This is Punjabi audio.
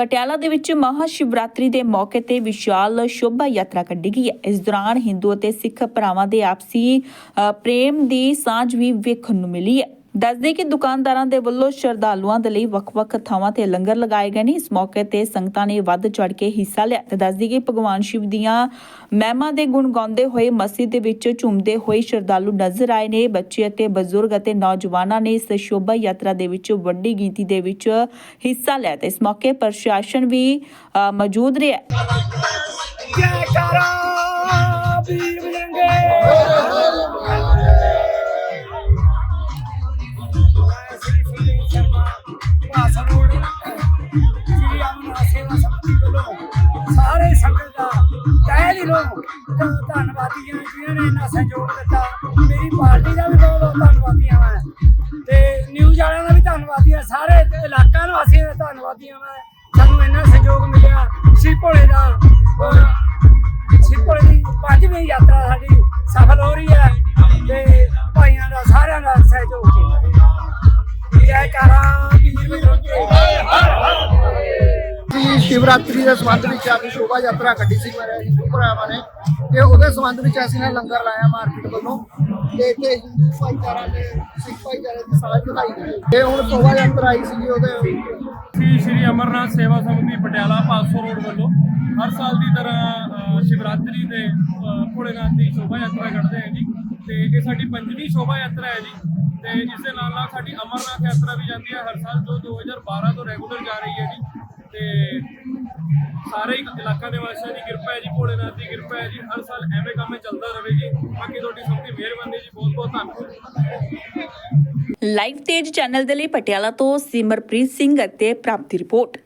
ਪਟਿਆਲਾ ਦੇ ਵਿੱਚ ਮਹਾ ਸ਼ਿਵਰਾਤਰੀ ਦੇ ਮੌਕੇ ਤੇ ਵਿਸ਼ਾਲ ਸ਼ੋਭਾ ਯਾਤਰਾ ਕੱਢੀ ਗਈ ਹੈ। ਇਸ ਦੌਰਾਨ ਹਿੰਦੂ ਅਤੇ ਸਿੱਖ ਭਰਾਵਾਂ ਦੇ ਆਪਸੀ ਪ੍ਰੇਮ ਦੀ ਸਾਂਝ ਵੀ ਵੇਖਣ ਨੂੰ ਮਿਲੀ ਹੈ। ਦੱਸਦੇ ਕਿ ਦੁਕਾਨਦਾਰਾਂ ਦੇ ਵੱਲੋਂ ਸ਼ਰਧਾਲੂਆਂ ਦੇ ਲਈ ਵੱਖ-ਵੱਖ ਥਾਵਾਂ ਤੇ ਲੰਗਰ ਲਗਾਏ ਗਏ ਨੇ। ਇਸ ਮੌਕੇ ਤੇ ਸੰਗਤਾਂ ਨੇ ਵੱਧ ਚੜ ਕੇ ਹਿੱਸਾ ਲਿਆ ਤੇ ਦੱਸਦੀ ਕਿ ਭਗਵਾਨ ਸ਼ਿਵ ਦੀਆਂ ਮਹਿਮਾ ਦੇ ਗੁਣ ਗਾਉਂਦੇ ਹੋਏ ਮਸਜਿਦ ਦੇ ਵਿੱਚ ਝੂਮਦੇ ਹੋਏ ਸ਼ਰਧਾਲੂ ਨਜ਼ਰ ਆਏ ਨੇ। ਬੱਚੇ ਅਤੇ ਬਜ਼ੁਰਗ ਅਤੇ ਨੌਜਵਾਨਾਂ ਨੇ ਇਸ ਸ਼ੋਭਾ ਯਾਤਰਾ ਦੇ ਵਿੱਚ ਵੱਡੀ ਗਿਣਤੀ ਦੇ ਵਿੱਚ ਹਿੱਸਾ ਲਿਆ ਤੇ ਇਸ ਮੌਕੇ ਪ੍ਰਸ਼ਾਸਨ ਵੀ ਅ, ਮੌਜੂਦ ਰਿਹਾ। ਜੈਕਾਰਾ ਸ੍ਰੀ ਸ੍ਰੀ ਸ਼ਰਮਾ ਭਾਸਾ ਰੋਡ ਸ੍ਰੀ ਅਮਨ ਸੇਵਾ ਸੰਮਤੀ ਵੱਲੋਂ ਸਾਰੇ ਸੰਗਤ ਦਾ ਕਹਿ ਲਈ ਧੰਨਵਾਦੀ ਹਾਂ ਜਿਨ੍ਹਾਂ ਨੇ। ਇੰਨਾ ਸਹਿਯੋਗ ਦਿੱਤਾ ਮੇਰੀ ਪਾਰਟੀ ਦਾ ਵੀ ਬਹੁਤ ਬਹੁਤ ਧੰਨਵਾਦੀ ਹਾਂ ਮੈਂ ਤੇ ਨਿਊਜ਼ ਵਾਲਿਆਂ ਦਾ ਵੀ ਧੰਨਵਾਦੀ ਹਾਂ ਸਾਰੇ ਇਲਾਕਾ ਨਿਵਾਸੀਆਂ ਦਾ ਧੰਨਵਾਦੀ ਹਾਂ ਮੈਂ ਸਾਨੂੰ ਇੰਨਾ ਸਹਿਯੋਗ ਮਿਲਿਆ। ਸ਼੍ਰੀ ਭੋਲੇ ਦਾ ਔਰ ਜੀ ਸ਼ਿਵਰਾਤਰੀ ਦੇ ਸੰਬੰਧ ਵਿੱਚ ਅੱਜ ਸ਼ੋਭਾ ਯਾਤਰਾ ਕੱਢੀ ਸੀ ਮੇਰੇ ਹਿੰਦੂ ਭਰਾਵਾਂ ਨੇ ਤੇ ਉਹਦੇ ਸੰਬੰਧ ਵਿੱਚ ਅਸੀਂ ਨੇ ਲੰਗਰ ਲਾਇਆ ਮਾਰਕੀਟ ਵੱਲੋਂ ਤੇ ਇੱਥੇ ਹਿੰਦੂ ਭਾਈਚਾਰਾ ਨੇ ਸਿੱਖ ਭਾਈਚਾਰੇ ਦੀ ਸਾਂਝ ਦਿਖਾਈ ਗਈ। ਤੇ ਹੁਣ ਸ਼ੋਭਾ ਯਾਤਰਾ ਆਈ ਸੀ ਉਹਦੇ ਸ੍ਰੀ ਸ਼੍ਰੀ ਅਮਰਨਾਥ ਸੇਵਾ ਸੰਗਤੀ ਪਟਿਆਲਾ 500 ਰੋਡ ਵੱਲੋਂ ਹਰ ਸਾਲ ਦੀ ਤਰ੍ਹਾਂ ਸ਼ਿਵਰਾਤਰੀ ਦੇ ਅ, ਭੋਲੇਨਾਥ ਦੀ ਸ਼ੋਭਾ ਯਾਤਰਾ ਕੱਢਦੇ ਹਾਂ ਜੀ। ਤੇ ਇਹ ਸਾਡੀ ਪੰਜਵੀਂ ਸ਼ੋਭਾ ਯਾਤਰਾ ਹੈ ਜੀ। ਤੇ ਇਸ ਦੇ ਨਾਲ ਨਾਲ ਸਾਡੀ ਅਮਰਨਾਥ ਯਾਤਰਾ ਵੀ ਜਾਂਦੀ ਹੈ। ਹਰ ਸਾਲ ਜੋ 2012 ਤੋਂ ਰੈਗੂਲਰ ਜਾ ਰਹੀ ਹੈ ਜੀ। ਤੇ ਸਾਰੇ ਹੀ ਇਲਾਕਾ ਨਿਵਾਸੀਆਂ ਦੀ ਕਿਰਪਾ ਹੈ ਜੀ, ਭੋਲੇਨਾਥ ਦੀ ਕਿਰਪਾ ਹੈ ਜੀ। ਹਰ ਸਾਲ ਐਵੇਂ ਕੰਮ ਚੱਲਦਾ ਰਹੇ ਜੀ। ਬਾਕੀ ਤੁਹਾਡੀ ਸਭ ਦੀ ਮਿਹਰਬਾਨੀ ਜੀ, ਬਹੁਤ ਬਹੁਤ ਧੰਨਵਾਦ। ਲਾਈਵ ਤੇਜ ਚੈਨਲ ਦੇ ਲਈ ਪਟਿਆਲਾ ਤੋਂ ਸਿਮਰਪ੍ਰੀਤ ਸਿੰਘ ਅਤੇ ਪ੍ਰਾਪਤੀ ਰਿਪੋਰਟ।